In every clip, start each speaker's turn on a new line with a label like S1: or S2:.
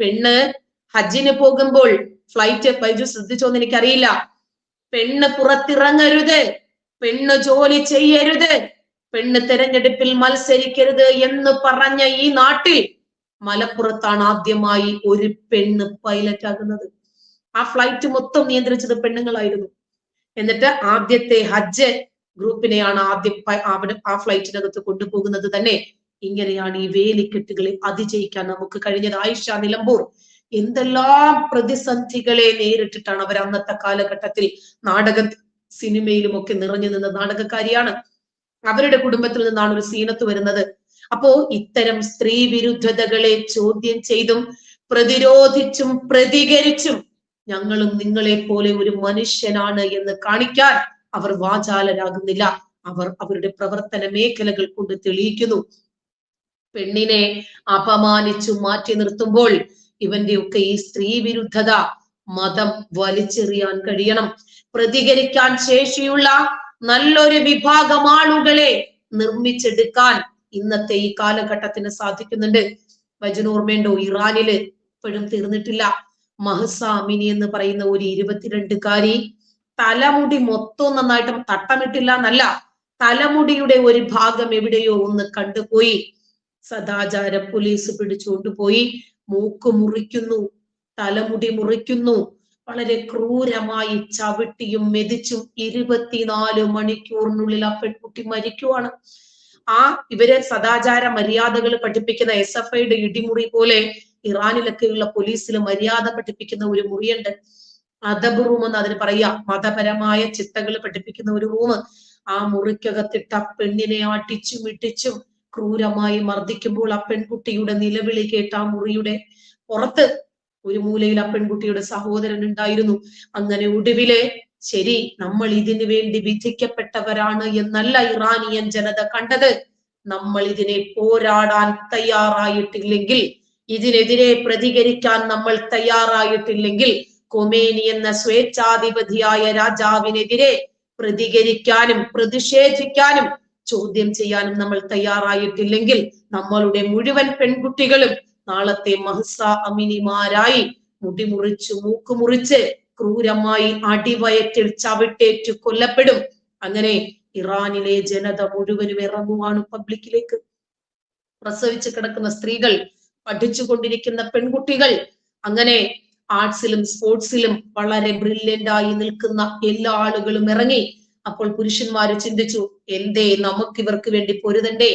S1: പെണ്ണ് ഹജ്ജിന് പോകുമ്പോൾ ഫ്ലൈറ്റ് ബൈജു ശ്രദ്ധിച്ചോന്ന് എനിക്കറിയില്ല. പെണ്ണ് പുറത്തിറങ്ങരുത്. പെണ്ണ് ജോലി ചെയ്യരുത്. പെണ്ണ് തെരഞ്ഞെടുപ്പിൽ മത്സരിക്കരുത് എന്ന് പറഞ്ഞ ഈ നാട്ടിൽ മലപ്പുറത്താണ് ആദ്യമായി ഒരു പെണ്ണ് പൈലറ്റ് ആകുന്നത്. ആ ഫ്ലൈറ്റ് മൊത്തം നിയന്ത്രിച്ചത് പെണ്ണുങ്ങളായിരുന്നു. എന്നിട്ട് ആദ്യത്തെ ഹജ്ജ് ഗ്രൂപ്പിനെയാണ് ആദ്യം അവിടെ ആ ഫ്ലൈറ്റിനകത്ത് കൊണ്ടുപോകുന്നത് തന്നെ ഇങ്ങനെയാണ് ഈ വേലിക്കെട്ടുകളെ അതിജയിക്കാൻ നമുക്ക് കഴിഞ്ഞത്. ആയിഷ നിലമ്പൂർ. എന്തെല്ലാം പ്രതിസന്ധികളെ നേരിട്ടിട്ടാണ് അവർ അന്നത്തെ കാലഘട്ടത്തിൽ നാടക സിനിമയിലും ഒക്കെ നിറഞ്ഞു നിന്ന നാടകക്കാരിയാണ്. അവരുടെ കുടുംബത്തിൽ നിന്നാണ് ഒരു സീനത്ത് വരുന്നത്. അപ്പോ ഇത്തരം സ്ത്രീ വിരുദ്ധതകളെ ചോദ്യം ചെയ്തും പ്രതിരോധിച്ചും പ്രതികരിച്ചും ഞങ്ങളും നിങ്ങളെ പോലെ ഒരു മനുഷ്യനാണ് എന്ന് കാണിക്കാൻ അവർ വാചാലരാകുന്നില്ല. അവർ അവരുടെ പ്രവർത്തന മേഖലകൾ കൊണ്ട് തെളിയിക്കുന്നു. പെണ്ണിനെ അപമാനിച്ചു മാറ്റി നിർത്തുമ്പോൾ ഇവന്റെയൊക്കെ ഈ സ്ത്രീ വിരുദ്ധത മതം വലിച്ചെറിയാൻ കഴിയണം. പ്രതികരിക്കാൻ ശേഷിയുള്ള നല്ലൊരു വിഭാഗം ആളുകളെ നിർമ്മിച്ചെടുക്കാൻ ഇന്നത്തെ ഈ കാലഘട്ടത്തിന് സാധിക്കുന്നുണ്ട്. വജനോർമ്മയുണ്ടോ ഇറാനിൽ ഇപ്പോഴും തീർന്നിട്ടില്ല. മഹസാമിനി എന്ന് പറയുന്ന ഒരു ഇരുപത്തിരണ്ടുകാരി തലമുടി മൊത്തം നന്നായിട്ട് തട്ടമിട്ടില്ല എന്നല്ല തലമുടിയുടെ ഒരു ഭാഗം എവിടെയോ ഒന്ന് കണ്ടുപോയി. സദാചാര പോലീസ് പിടിച്ചുകൊണ്ടുപോയി മൂക്ക് മുറിക്കുന്നു തലമുടി മുറിക്കുന്നു. വളരെ ക്രൂരമായി ചവിട്ടിയും മെതിച്ചും ഇരുപത്തിനാല് മണിക്കൂറിനുള്ളിൽ ആ പെൺകുട്ടി മരിക്കുവാണ്. ആ ഇവരെ സദാചാര മര്യാദകൾ പഠിപ്പിക്കുന്ന എസ് എഫ് ഐയുടെ ഇടിമുറി പോലെ ഇറാനിലൊക്കെയുള്ള പോലീസിൽ മര്യാദ പഠിപ്പിക്കുന്ന ഒരു മുറിയുണ്ട്. അദബ് റൂം എന്ന് അതിന് പറയാ മതപരമായ ചിട്ടകൾ പഠിപ്പിക്കുന്ന ഒരു റൂം. ആ മുറിക്കകത്തിട്ട പെണ്ണിനെ അടിച്ചും ഇട്ടിച്ചും ക്രൂരമായി മർദ്ദിക്കുമ്പോൾ ആ പെൺകുട്ടിയുടെ നിലവിളി കേട്ട ആ മുറിയുടെ പുറത്ത് ഒരു മൂലയിൽ ആ പെൺകുട്ടിയുടെ സഹോദരൻ ഉണ്ടായിരുന്നു. അങ്ങനെ ഒടുവിലെ ശരി നമ്മൾ ഇതിനു വേണ്ടി വിധിക്കപ്പെട്ടവരാണ് എന്നല്ല ഇറാനിയൻ ജനത കണ്ടത്. നമ്മൾ ഇതിനെ പോരാടാൻ തയ്യാറായിട്ടില്ലെങ്കിൽ ഇതിനെതിരെ പ്രതികരിക്കാൻ നമ്മൾ തയ്യാറായിട്ടില്ലെങ്കിൽ കൊമേനി എന്ന സ്വേച്ഛാധിപതിയായ രാജാവിനെതിരെ പ്രതികരിക്കാനും പ്രതിഷേധിക്കാനും ചോദ്യം ചെയ്യാനും നമ്മൾ തയ്യാറായിട്ടില്ലെങ്കിൽ നമ്മളുടെ മുഴുവൻ പെൺകുട്ടികളും നാളത്തെ മഹസ അമിനിമാരായി മുടി മുറിച്ച് മൂക്ക് മുറിച്ച് ക്രൂരമായി അടിവയറ്റിൽ ചവിട്ടേറ്റ് കൊല്ലപ്പെടും. അങ്ങനെ ഇറാനിലെ ജനത മുഴുവനും ഇറങ്ങുവാണ് പബ്ലിക്കിലേക്ക്. പ്രസവിച്ച് കിടക്കുന്ന സ്ത്രീകൾ പഠിച്ചുകൊണ്ടിരിക്കുന്ന പെൺകുട്ടികൾ അങ്ങനെ ആർട്സിലും സ്പോർട്സിലും വളരെ ബ്രില്യന്റ് ആയി നിൽക്കുന്ന എല്ലാ ആളുകളും ഇറങ്ങി അപ്പോൾ പുരുഷന്മാര് ചിന്തിച്ചു എന്തേ നമുക്ക് ഇവർക്ക് വേണ്ടി പൊരുതണ്ടേ?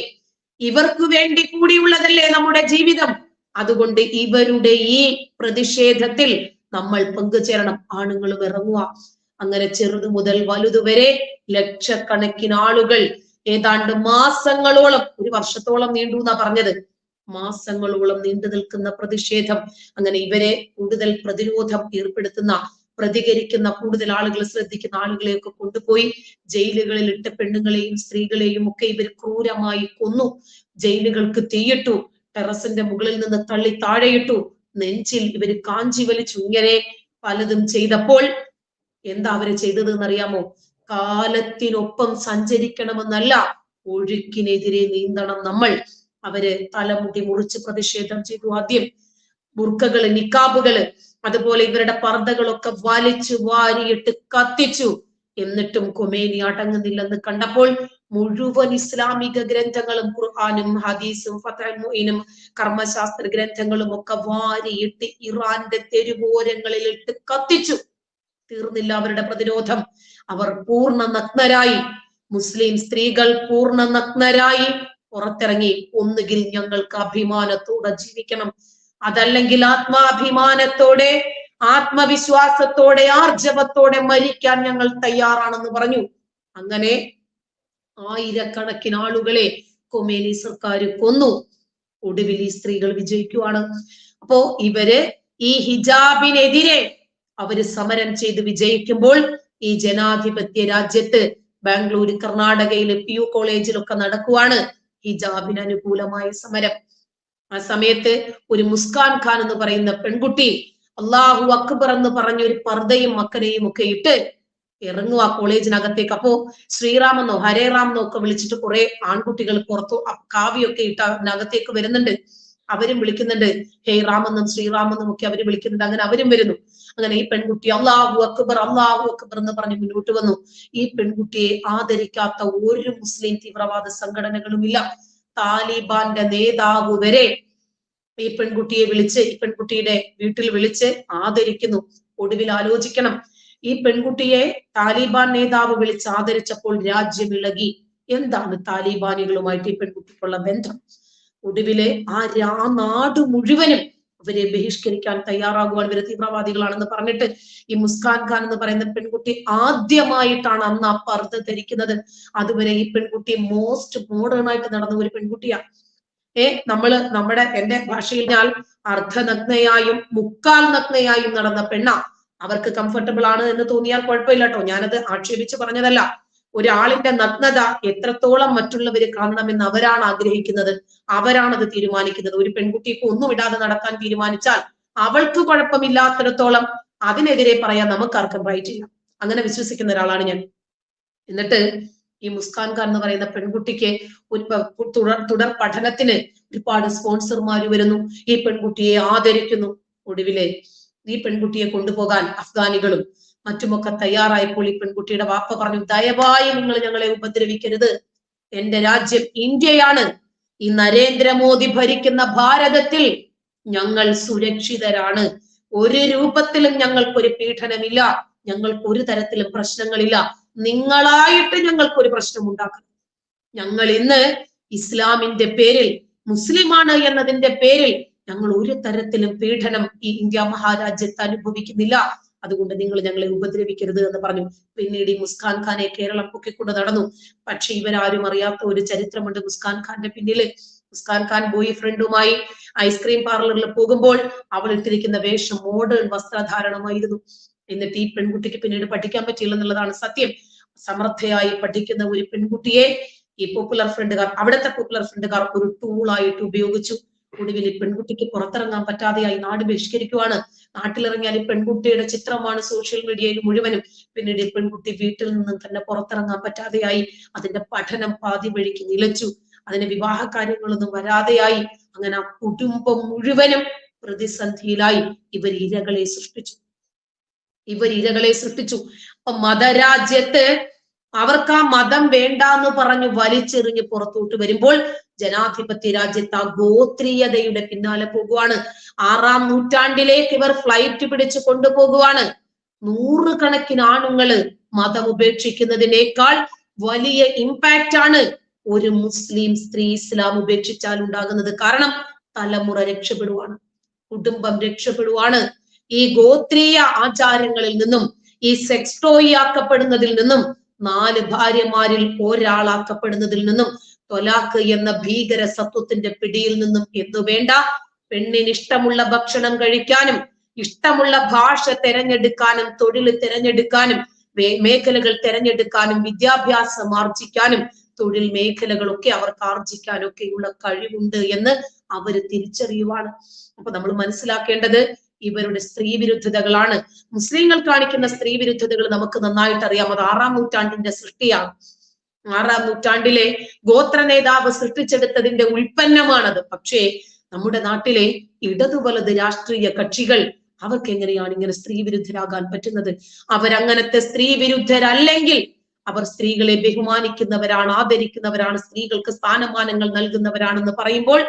S1: ഇവർക്ക് വേണ്ടി കൂടിയുള്ളതല്ലേ നമ്മുടെ ജീവിതം? അതുകൊണ്ട് ഇവരുടെ ഈ പ്രതിഷേധത്തിൽ നമ്മൾ പങ്കുചേരണം. ആണുങ്ങൾ ഇറങ്ങുക. അങ്ങനെ ചെറുതു മുതൽ വലുതുവരെ ലക്ഷക്കണക്കിന് ആളുകൾ ഏതാണ്ട് മാസങ്ങളോളം ഒരു വർഷത്തോളം നീണ്ടു എന്നാ പറഞ്ഞത്. മാസങ്ങളോളം നീണ്ടു നിൽക്കുന്ന പ്രതിഷേധം. അങ്ങനെ ഇവരെ കൂടുതൽ പ്രതിരോധം ഏർപ്പെടുത്തുന്ന പ്രതികരിക്കുന്ന കൂടുതൽ ആളുകൾ ശ്രദ്ധിക്കുന്ന ആളുകളെയൊക്കെ കൊണ്ടുപോയി ജയിലുകളിൽ ഇട്ട പെണ്ണുങ്ങളെയും സ്ത്രീകളെയും ഒക്കെ ഇവർ ക്രൂരമായി കൊന്നു. ജയിലുകൾക്ക് തീയിട്ടു ടെറസിന്റെ മുകളിൽ നിന്ന് തള്ളി താഴെയിട്ടു നെഞ്ചിൽ ഇവർ കാഞ്ചി വലിച്ചു ഇങ്ങനെ പലതും ചെയ്തപ്പോൾ എന്താ അവർ ചെയ്തത് എന്നറിയാമോ കാലത്തിനൊപ്പം സഞ്ചരിക്കണമെന്നല്ല ഒഴുക്കിനെതിരെ നീന്തണം നമ്മൾ. അവർ തലമുടി മുറിച്ച് പ്രതിഷേധം ചെയ്തു ആദ്യം. ബുർക്കകൾ നിക്കാബുകൾ അതുപോലെ ഇവരുടെ പർദ്ദകളൊക്കെ വലിച്ചു വാരിയിട്ട് കത്തിച്ചു. എന്നിട്ടും കൊമേനി അടങ്ങുന്നില്ലെന്ന് കണ്ടപ്പോൾ മുഴുവൻ ഇസ്ലാമിക ഗ്രന്ഥങ്ങളും ഖുർആാനും ഹദീസും ഫതഹുൽ മുഈനും കർമ്മശാസ്ത്ര ഗ്രന്ഥങ്ങളും ഒക്കെ വാരിയിട്ട് ഇറാന്റെ തെരുവോരങ്ങളിൽ ഇട്ട് കത്തിച്ചു. തീർന്നില്ല അവരുടെ പ്രതിരോധം. അവർ പൂർണ നഗ്നരായി. മുസ്ലിം സ്ത്രീകൾ പൂർണ നഗ്നരായി. പുറത്തിറങ്ങി. ഒന്നുകിൽ ഞങ്ങൾക്ക് അഭിമാനത്തോടെ ജീവിക്കണം. അതല്ലെങ്കിൽ ആത്മാഭിമാനത്തോടെ ആത്മവിശ്വാസത്തോടെ ആർജവത്തോടെ മരിക്കാൻ ഞങ്ങൾ തയ്യാറാണെന്ന് പറഞ്ഞു. അങ്ങനെ ആയിരക്കണക്കിന് ആളുകളെ കൊമേനി സർക്കാർ കൊന്നു. ഒടുവിൽ ഈ സ്ത്രീകൾ വിജയിക്കുവാണ്. അപ്പോ ഇവർ ഈ ഹിജാബിനെതിരെ അവർ സമരം ചെയ്ത് വിജയിക്കുമ്പോൾ ഈ ജനാധിപത്യ രാജ്യത്ത് ബാംഗ്ലൂര് കർണാടകയിലെ പി യു കോളേജിലൊക്കെ നടക്കുവാണ് ഹിജാബിന് അനുകൂലമായ സമരം. ആ സമയത്ത് ഒരു മുസ്കാൻ ഖാൻ എന്ന് പറയുന്ന പെൺകുട്ടി അള്ളാഹു അക്ബർ എന്ന് പറഞ്ഞ ഒരു പർദ്ദയും മക്കനെയും ഒക്കെ ഇട്ട് ഇറങ്ങും ആ കോളേജിനകത്തേക്ക്. അപ്പോ ശ്രീറാമെന്നോ ഹരേറാമെന്നോ ഒക്കെ വിളിച്ചിട്ട് കുറെ ആൺകുട്ടികൾ പുറത്തു കാവ്യൊക്കെ ഇട്ട് അതിനകത്തേക്ക് വരുന്നുണ്ട്. അവരും വിളിക്കുന്നുണ്ട്. ഹേ റാമെന്നും ശ്രീറാമെന്നും ഒക്കെ അവർ വിളിക്കുന്നുണ്ട്. അങ്ങനെ അവരും വരുന്നു. അങ്ങനെ ഈ പെൺകുട്ടി അള്ളാഹു അക്ബർ അള്ളാഹു അക്ബർ എന്ന് പറഞ്ഞ് മുന്നോട്ട് വന്നു. ഈ പെൺകുട്ടിയെ ആദരിക്കാത്ത ഒരു മുസ്ലിം തീവ്രവാദ സംഘടനകളുമില്ല താലിബാന്റെ നേതാവ് വരെ ഈ പെൺകുട്ടിയെ വിളിച്ച് ഈ പെൺകുട്ടിയുടെ വീട്ടിൽ വിളിച്ച് ആദരിക്കുന്നു. ഒടുവിൽ ആലോചിക്കണം ഈ പെൺകുട്ടിയെ താലിബാൻ നേതാവ് വിളിച്ച് ആദരിച്ചപ്പോൾ രാജ്യം ഇളകി എന്താണ് താലിബാനികളുമായിട്ട് ഈ പെൺകുട്ടിക്കുള്ള ബന്ധം? ഒടുവിലെ ആ രാ നാട് മുഴുവനും അവരെ ബഹിഷ്കരിക്കാൻ തയ്യാറാകുവാൻ ഇവർ തീവ്രവാദികളാണെന്ന് പറഞ്ഞിട്ട് ഈ മുസ്കാൻ ഖാൻ എന്ന് പറയുന്ന പെൺകുട്ടി ആദ്യമായിട്ടാണ് അന്ന് ആ പർദ്ദ ധരിക്കുന്നത്. അതുവരെ ഈ പെൺകുട്ടി മോസ്റ്റ് മോഡേൺ ആയിട്ട് നടന്ന ഒരു പെൺകുട്ടിയാണ് ഏ നമ്മൾ നമ്മുടെ എന്റെ ഭാഷയിൽ ഞാൻ അർദ്ധനഗ്നയായും മുക്കാൽ നഗ്നയായും നടന്ന പെണ്ണ. അവർക്ക് കംഫർട്ടബിൾ ആണ് എന്ന് തോന്നിയാൽ കുഴപ്പമില്ല കേട്ടോ. ഞാനത് ആക്ഷേപിച്ച് പറഞ്ഞതല്ല. ഒരാളിന്റെ നഗ്നത എത്രത്തോളം മറ്റുള്ളവര് കാണണമെന്ന് അവരാണ് ആഗ്രഹിക്കുന്നത് അവരാണത് തീരുമാനിക്കുന്നത്. ഒരു പെൺകുട്ടിക്ക് ഒന്നും ഇടാതെ നടക്കാൻ തീരുമാനിച്ചാൽ അവൾക്ക് കുഴപ്പമില്ലാത്തിടത്തോളം അതിനെതിരെ പറയാൻ നമുക്കാർക്കും റൈറ്റ് ഇല്ല. അങ്ങനെ വിശ്വസിക്കുന്ന ഒരാളാണ് ഞാൻ. എന്നിട്ട് ഈ മുസ്കാൻ ഖാൻ എന്ന് പറയുന്ന പെൺകുട്ടിക്ക് ഒരു തുടർ തുടർ പഠനത്തിന് ഒരുപാട് സ്പോൺസർമാർ വരുന്നു. ഈ പെൺകുട്ടിയെ ആദരിക്കുന്നു. ഒടുവിലെ ഈ പെൺകുട്ടിയെ കൊണ്ടുപോകാൻ അഫ്ഗാനികളും മറ്റുമൊക്കെ തയ്യാറായപ്പോൾ ഈ പെൺകുട്ടിയുടെ വാപ്പ പറഞ്ഞു ദയവായി നിങ്ങൾ ഞങ്ങളെ ഉപദ്രവിക്കരുത്. എന്റെ രാജ്യം ഇന്ത്യയാണ്. ഈ നരേന്ദ്രമോദി ഭരിക്കുന്ന ഭാരതത്തിൽ ഞങ്ങൾ സുരക്ഷിതരാണ്. ഒരു രൂപത്തിലും ഞങ്ങൾക്കൊരു പീഡനമില്ല. ഞങ്ങൾക്ക് ഒരു തരത്തിലും പ്രശ്നങ്ങളില്ല. നിങ്ങളായിട്ട് ഞങ്ങൾക്കൊരു പ്രശ്നം ഉണ്ടാക്കണം ഞങ്ങൾ ഇന്ന് ഇസ്ലാമിന്റെ പേരിൽ മുസ്ലിമാണ് എന്നതിന്റെ പേരിൽ ഞങ്ങൾ ഒരു തരത്തിലും പീഡനം ഈ ഇന്ത്യ മഹാരാജ്യത്ത് അനുഭവിക്കുന്നില്ല. അതുകൊണ്ട് നിങ്ങൾ ഞങ്ങളെ ഉപദ്രവിക്കരുത് എന്ന് പറഞ്ഞു. പിന്നീട് ഈ മുസ്കാൻ ഖാനെ കേരളം പൊക്കിക്കൊണ്ട് നടന്നു. പക്ഷെ ഇവരാരും അറിയാത്ത ഒരു ചരിത്രമുണ്ട് മുസ്കാൻ ഖാന്റെ പിന്നിൽ. മുസ്കാൻ ഖാൻ ബോയ് ഫ്രണ്ടുമായി ഐസ്ക്രീം പാർലറിൽ പോകുമ്പോൾ അവൾ ഇട്ടിരിക്കുന്ന വേഷം മോഡേൺ വസ്ത്രധാരണമായിരുന്നു. എന്നിട്ട് ഈ പെൺകുട്ടിക്ക് പിന്നീട് പഠിക്കാൻ പറ്റിയില്ല എന്നുള്ളതാണ് സത്യം. സമർത്ഥയായി പഠിക്കുന്ന ഒരു പെൺകുട്ടിയെ ഈ പോപ്പുലർ ഫ്രണ്ടുകാർ അവിടുത്തെ പോപ്പുലർ ഫ്രണ്ടുകാർ ഒരു ടൂളായിട്ട് ഉപയോഗിച്ചു. ഒടുവിൽ പെൺകുട്ടിക്ക് പുറത്തിറങ്ങാൻ പറ്റാതെയായി നാട് ബഹിഷ്കരിക്കുവാണ്. നാട്ടിലിറങ്ങിയാൽ ഈ പെൺകുട്ടിയുടെ ചിത്രമാണ് സോഷ്യൽ മീഡിയയിൽ മുഴുവനും. പിന്നീട് ഈ പെൺകുട്ടി വീട്ടിൽ നിന്നും തന്നെ പുറത്തിറങ്ങാൻ പറ്റാതെയായി അതിന്റെ പഠനം പാതി വഴിക്ക് നിലച്ചു. അതിന് വിവാഹ കാര്യങ്ങളൊന്നും വരാതെയായി. അങ്ങനെ ആ കുടുംബം മുഴുവനും പ്രതിസന്ധിയിലായി. ഇവർ ഇരകളെ സൃഷ്ടിച്ചു. ഇവർ ഇരകളെ സൃഷ്ടിച്ചു. അപ്പൊ മതരാജ്യത്ത് അവർക്ക് ആ മതം വേണ്ട എന്ന് പറഞ്ഞു വലിച്ചെറിഞ്ഞ് പുറത്തോട്ട് വരുമ്പോൾ ജനാധിപത്യ രാജ്യത്ത് ആ ഗോത്രീയതയുടെ പിന്നാലെ പോകുവാണ്. ആറാം നൂറ്റാണ്ടിലേക്ക് ഇവർ ഫ്ലൈറ്റ് പിടിച്ച് കൊണ്ടുപോകുവാണ്. നൂറുകണക്കിന് ആണുങ്ങൾ മതം ഉപേക്ഷിക്കുന്നതിനേക്കാൾ വലിയ ഇമ്പാക്റ്റ് ആണ് ഒരു മുസ്ലിം സ്ത്രീ ഇസ്ലാം ഉപേക്ഷിച്ചാൽ ഉണ്ടാകുന്നത്. കാരണം തലമുറ രക്ഷപ്പെടുവാണ് കുടുംബം രക്ഷപ്പെടുവാണ്. ഈ ഗോത്രീയ ആചാരങ്ങളിൽ നിന്നും ഈ സെക്സ് ആക്കപ്പെടുന്നതിൽ നിന്നും നാല് ഭാര്യമാരിൽ ഒരാളാക്കപ്പെടുന്നതിൽ നിന്നും തൊലാക്ക് എന്ന ഭീകര സത്വത്തിന്റെ പിടിയിൽ നിന്നും എന്തു വേണ്ട? പെണ്ണിന് ഇഷ്ടമുള്ള ഭക്ഷണം കഴിക്കാനും ഇഷ്ടമുള്ള ഭാഷ തെരഞ്ഞെടുക്കാനും തൊഴിൽ തെരഞ്ഞെടുക്കാനും മേഖലകൾ തെരഞ്ഞെടുക്കാനും വിദ്യാഭ്യാസം ആർജിക്കാനും തൊഴിൽ മേഖലകളൊക്കെ അവർക്ക് ആർജിക്കാനൊക്കെയുള്ള കഴിവുണ്ട് എന്ന് അവർ തിരിച്ചറിയുവാണ്. അപ്പൊ നമ്മൾ മനസ്സിലാക്കേണ്ടത് ഇവരുടെ സ്ത്രീ വിരുദ്ധതകളാണ് മുസ്ലിങ്ങൾ കാണിക്കുന്ന സ്ത്രീ വിരുദ്ധതകൾ നമുക്ക് നന്നായിട്ട് അറിയാം. അത് ആറാം നൂറ്റാണ്ടിന്റെ സൃഷ്ടിയാണ്. ആറാം നൂറ്റാണ്ടിലെ ഗോത്ര നേതാവ് സൃഷ്ടിച്ചെടുത്തതിന്റെ ഉൽപ്പന്നമാണത്. പക്ഷേ നമ്മുടെ നാട്ടിലെ ഇടതു വലത് രാഷ്ട്രീയ കക്ഷികൾ അവർക്ക് എങ്ങനെയാണ് ഇങ്ങനെ സ്ത്രീ വിരുദ്ധരാകാൻ പറ്റുന്നത്? അവരങ്ങനത്തെ സ്ത്രീ വിരുദ്ധരല്ലെങ്കിൽ അവർ സ്ത്രീകളെ ബഹുമാനിക്കുന്നവരാണ് ആദരിക്കുന്നവരാണ് സ്ത്രീകൾക്ക് സ്ഥാനമാനങ്ങൾ നൽകുന്നവരാണെന്ന് പറയുമ്പോൾ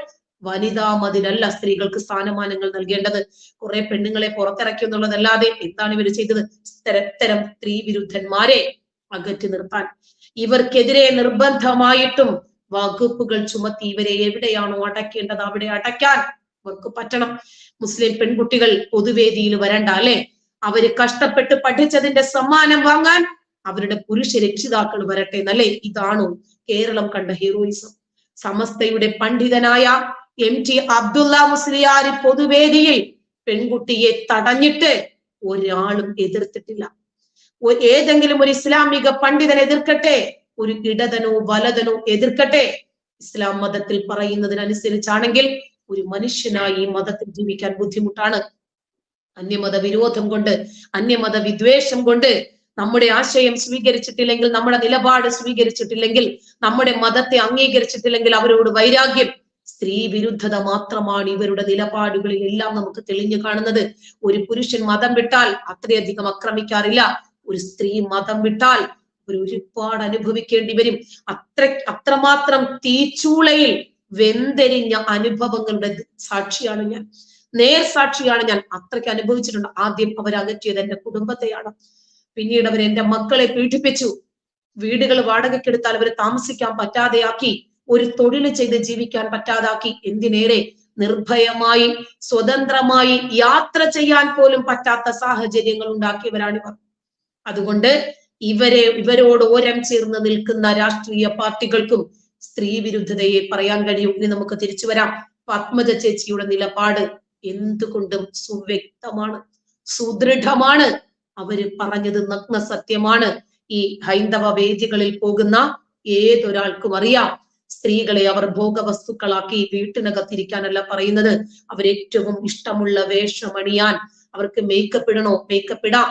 S1: വനിതാ മതിലല്ല സ്ത്രീകൾക്ക് സ്ഥാനമാനങ്ങൾ നൽകേണ്ടത്. കുറെ പെണ്ണുങ്ങളെ പുറത്തിറക്കി എന്നുള്ളതല്ലാതെ എന്താണ് ഇവർ ചെയ്തത്? ഇത്തരം സ്ത്രീ വിരുദ്ധന്മാരെ അകറ്റി നിർത്താൻ. ഇവർക്കെതിരെ നിർബന്ധമായിട്ടും വകുപ്പുകൾ ചുമത്തി ഇവരെ എവിടെയാണോ അടയ്ക്കേണ്ടത് അവിടെ അടയ്ക്കാൻ അവർക്ക് പറ്റണം. മുസ്ലിം പെൺകുട്ടികൾ പൊതുവേദിയിൽ വരണ്ട അല്ലെ? അവർ കഷ്ടപ്പെട്ട് പഠിച്ചതിന്റെ സമ്മാനം വാങ്ങാൻ അവരുടെ പുരുഷ രക്ഷിതാക്കൾ വരട്ടെ എന്നല്ലേ? ഇതാണോ കേരളം കണ്ട ഹീറോയിസം. സമസ്തയുടെ പണ്ഡിതനായ എം ടി അബ്ദുള്ള മുസ്ലിയാർ പൊതുവേദിയിൽ പെൺകുട്ടിയെ തടഞ്ഞിട്ട് ഒരാളും എതിർത്തിട്ടില്ല. ഏതെങ്കിലും ഒരു ഇസ്ലാമിക പണ്ഡിതൻ എതിർക്കട്ടെ ഒരു ഇടതനോ വലതനോ എതിർക്കട്ടെ ഇസ്ലാം മതത്തിൽ പറയുന്നതിനനുസരിച്ചാണെങ്കിൽ ഒരു മനുഷ്യനായി ഈ മതത്തിൽ ജീവിക്കാൻ ബുദ്ധിമുട്ടാണ്. അന്യമത വിരോധം കൊണ്ട് അന്യമത വിദ്വേഷം കൊണ്ട് നമ്മുടെ ആശയം സ്വീകരിച്ചിട്ടില്ലെങ്കിൽ നമ്മുടെ നിലപാട് സ്വീകരിച്ചിട്ടില്ലെങ്കിൽ നമ്മുടെ മതത്തെ അംഗീകരിച്ചിട്ടില്ലെങ്കിൽ അവരോട് വൈരാഗ്യം സ്ത്രീ വിരുദ്ധത മാത്രമാണ് ഇവരുടെ നിലപാടുകളിൽ എല്ലാം നമുക്ക് തെളിഞ്ഞു കാണുന്നത്. ഒരു പുരുഷൻ മതം വിട്ടാൽ അത്രയധികം ആക്രമിക്കാറില്ല. ഒരു സ്ത്രീ മതം വിട്ടാൽ ഒരു ഒരുപാട് അനുഭവിക്കേണ്ടി വരും. അത്ര അത്രമാത്രം തീച്ചൂളയിൽ വെന്തെരിഞ്ഞ അനുഭവങ്ങളുടെ സാക്ഷിയാണ് ഞാൻ. നേർ സാക്ഷിയാണ് ഞാൻ. അത്രയ്ക്ക് അനുഭവിച്ചിട്ടുണ്ട്. ആദ്യം അവർ അകറ്റിയത് എന്റെ കുടുംബത്തെയാണ്. പിന്നീട് അവർ എന്റെ മക്കളെ പീഡിപ്പിച്ചു. വീടുകൾ വാടകയ്ക്കെടുത്താൽ അവർ താമസിക്കാൻ പറ്റാതെയാക്കി. ഒരു തൊഴിൽ ചെയ്ത് ജീവിക്കാൻ പറ്റാതാക്കി എന്തിനേറെ നിർഭയമായി സ്വതന്ത്രമായി യാത്ര ചെയ്യാൻ പോലും പറ്റാത്ത സാഹചര്യങ്ങൾ ഉണ്ടാക്കിയവരാണ് ഇവർ. അതുകൊണ്ട് ഇവരെ ഇവരോട് ഓരം ചേർന്ന് നിൽക്കുന്ന രാഷ്ട്രീയ പാർട്ടികൾക്കും സ്ത്രീ വിരുദ്ധതയെ പറയാൻ കഴിയും ഇനി നമുക്ക് തിരിച്ചു വരാം. പത്മജ ചേച്ചിയുടെ നിലപാട് എന്തുകൊണ്ടും സുവ്യക്തമാണ് സുദൃഢമാണ്. അവർ പറഞ്ഞത് നഗ്ന സത്യമാണ് ഈ ഹൈന്ദവ വേദികളിൽ പോകുന്ന ഏതൊരാൾക്കും അറിയാം. സ്ത്രീകളെ അവർ ഭോഗവസ്തുക്കളാക്കി വീട്ടിനകത്തിരിക്കാനല്ല പറയുന്നത്. അവരേറ്റവും ഇഷ്ടമുള്ള വേഷമണിയാൻ. അവർക്ക് മേക്കപ്പ് ഇടണോ? മേക്കപ്പ് ഇടാം.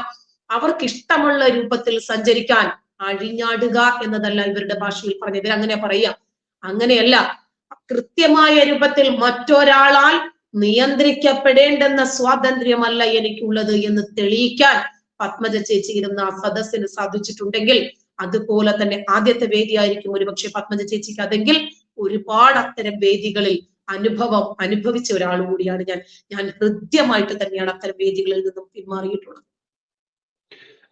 S1: അവർക്ക് ഇഷ്ടമുള്ള രൂപത്തിൽ സഞ്ചരിക്കാൻ അഴിഞ്ഞാടുക എന്നതല്ല ഇവരുടെ ഭാഷയിൽ പറഞ്ഞത്. അങ്ങനെ പറയാം അങ്ങനെയല്ല. കൃത്യമായ രൂപത്തിൽ മറ്റൊരാളാൽ നിയന്ത്രിക്കപ്പെടേണ്ടെന്ന സ്വാതന്ത്ര്യമല്ല എനിക്കുള്ളത് എന്ന് തെളിയിക്കാൻ പത്മജ ചേച്ചി ഇരുന്ന സദസ്സിന് സാധിച്ചിട്ടുണ്ടെങ്കിൽ അതുപോലെ തന്നെ ആദ്യത്തെ വേദിയായിരിക്കും ഒരുപക്ഷെ പത്മജ ചേച്ചിക്ക്. അതെങ്കിൽ ഒരുപാട് അത്തരം വേദികളിൽ അനുഭവം അനുഭവിച്ച ഒരാൾ കൂടിയാണ് ഞാൻ. ഞാൻ ഹൃദ്യമായിട്ട് തന്നെയാണ് അത്തരം വേദികളിൽ നിന്നും പിന്മാറിയിട്ടുള്ളത്.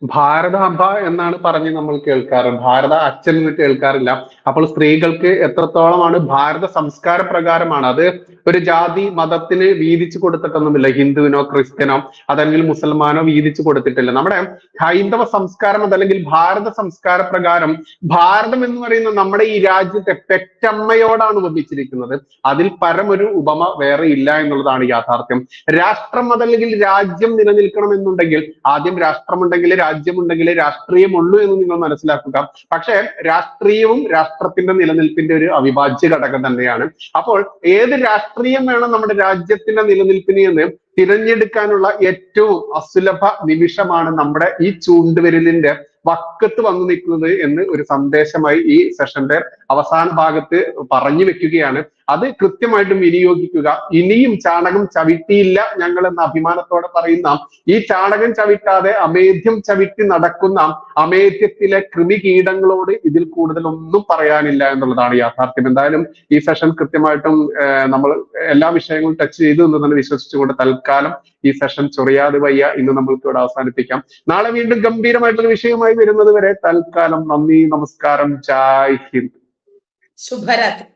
S2: ഭാരതാംബ എന്നാണ് പറഞ്ഞ് നമ്മൾ കേൾക്കാറ്. ഭാരത അച്ഛൻ എന്ന് കേൾക്കാറില്ല. അപ്പോൾ സ്ത്രീകൾക്ക് എത്രത്തോളമാണ് ഭാരത സംസ്കാര പ്രകാരമാണ്. അത് ഒരു ജാതി മതത്തിന് വീതിച്ചു കൊടുത്തിട്ടൊന്നുമില്ല. ഹിന്ദുവിനോ ക്രിസ്ത്യനോ അതല്ലെങ്കിൽ മുസൽമാനോ വീതിച്ചു കൊടുത്തിട്ടില്ല. നമ്മുടെ ഹൈന്ദവ സംസ്കാരം അതല്ലെങ്കിൽ ഭാരത സംസ്കാര പ്രകാരം ഭാരതം എന്ന് പറയുന്ന നമ്മുടെ ഈ രാജ്യത്തെ പെറ്റമ്മയോടാണ് ഉപമിച്ചിരിക്കുന്നത്. അതിൽ പരമൊരു ഉപമ വേറെ ഇല്ല എന്നുള്ളതാണ് യാഥാർത്ഥ്യം. രാഷ്ട്രം അതല്ലെങ്കിൽ രാജ്യം നിലനിൽക്കണം എന്നുണ്ടെങ്കിൽ ആദ്യം രാഷ്ട്രമുണ്ടെങ്കിൽ രാജ്യമുണ്ടെങ്കിൽ രാഷ്ട്രീയമുള്ളൂ എന്ന് നിങ്ങൾ മനസ്സിലാക്കുക. പക്ഷേ രാഷ്ട്രീയവും രാഷ്ട്രത്തിന്റെ നിലനിൽപ്പിന്റെ ഒരു അവിഭാജ്യ ഘടകം തന്നെയാണ്. അപ്പോൾ ഏത് രാഷ്ട്രീയം വേണം നമ്മുടെ രാജ്യത്തിന്റെ നിലനിൽപ്പിന് എന്ന് തിരഞ്ഞെടുക്കാനുള്ള ഏറ്റവും അസുലഭ നിമിഷമാണ് നമ്മുടെ ഈ ചൂണ്ടുവിരലിന്റെ വക്കത്ത് വന്നു നിൽക്കുന്നത് എന്ന് ഒരു സന്ദേശമായി ഈ സെഷന്റെ അവസാന ഭാഗത്ത് പറഞ്ഞു വെക്കുകയാണ്. അത് കൃത്യമായിട്ടും വിനിയോഗിക്കുക. ഇനിയും ചാണകം ചവിട്ടിയില്ല ഞങ്ങൾ എന്ന അഭിമാനത്തോടെ പറയുന്ന ഈ ചാണകം ചവിട്ടാതെ അമേധ്യം ചവിട്ടി നടക്കുന്ന അമേധ്യത്തിലെ കൃമികീടങ്ങളോട് ഇതിൽ കൂടുതൽ ഒന്നും പറയാനില്ല എന്നുള്ളതാണ് യാഥാർത്ഥ്യം. എന്തായാലും ഈ സെഷൻ കൃത്യമായിട്ടും നമ്മൾ എല്ലാ വിഷയങ്ങളും ടച്ച് ചെയ്തു എന്ന് തന്നെ വിശ്വസിച്ചുകൊണ്ട് തൽക്കാലം ഈ സെഷൻ ചൊറിയാതെ വയ്യ. ഇന്ന് നമ്മൾക്ക് ഇവിടെ അവസാനിപ്പിക്കാം. നാളെ വീണ്ടും ഗംഭീരമായിട്ടുള്ള വിഷയമായി വരുന്നത് വരെ തൽക്കാലം നന്ദി നമസ്കാരം ജായ് ഹിന്ദ്.
S1: ശുഭരാത്രി.